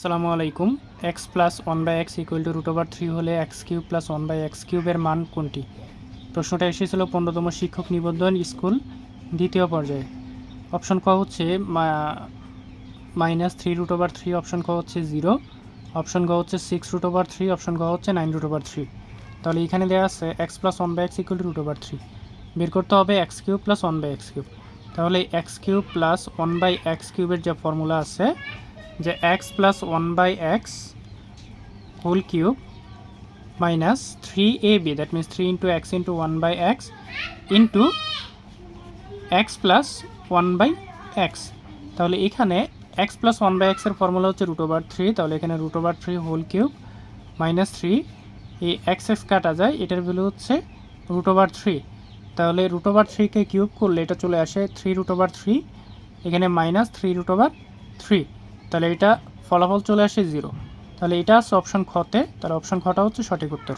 আসসালামু আলাইকুম। X plus one by x equal to root over three হলে x cube plus one by x কিউবের মান কোনটি? প্রশ্নটা এসেছিল পনেরোতম শিক্ষক নিবন্ধন স্কুল, দ্বিতীয় পর্যায়ে। অপশন ক হচ্ছে minus three root over three, option ক হচ্ছে জিরো। অপশন গ হচ্ছে six root over three, option গ হচ্ছে নাইন রুট ওভার থ্রি। তাহলে এখানে দেওয়া আছে x plus one by x equal to root over three. বের করতে হবে x cube plus one by x cube. তাহলে x cube plus one by x কিউবের যে ফর্মুলা আছে যে x plus one by x whole cube minus three a b that means three into x into one by x into x plus one by x তাহলে এখানে x plus one by এক্সের formula হচ্ছে root over three তাহলে এখানে root over three whole cube minus three এই x x কাটা যায়, এটার ভ্যালু হচ্ছে রুট ওভার থ্রি তাহলে রুট ওভার থ্রিকে কিউব করলে এটা চলে আসে থ্রি রুট ওভার থ্রি এখানে minus three root over three তাহলে এটা ফলাফল চলে আসে জিরো তাহলে এটা আছে অপশন খতে তাহলে অপশন খটা হচ্ছে সঠিক উত্তর।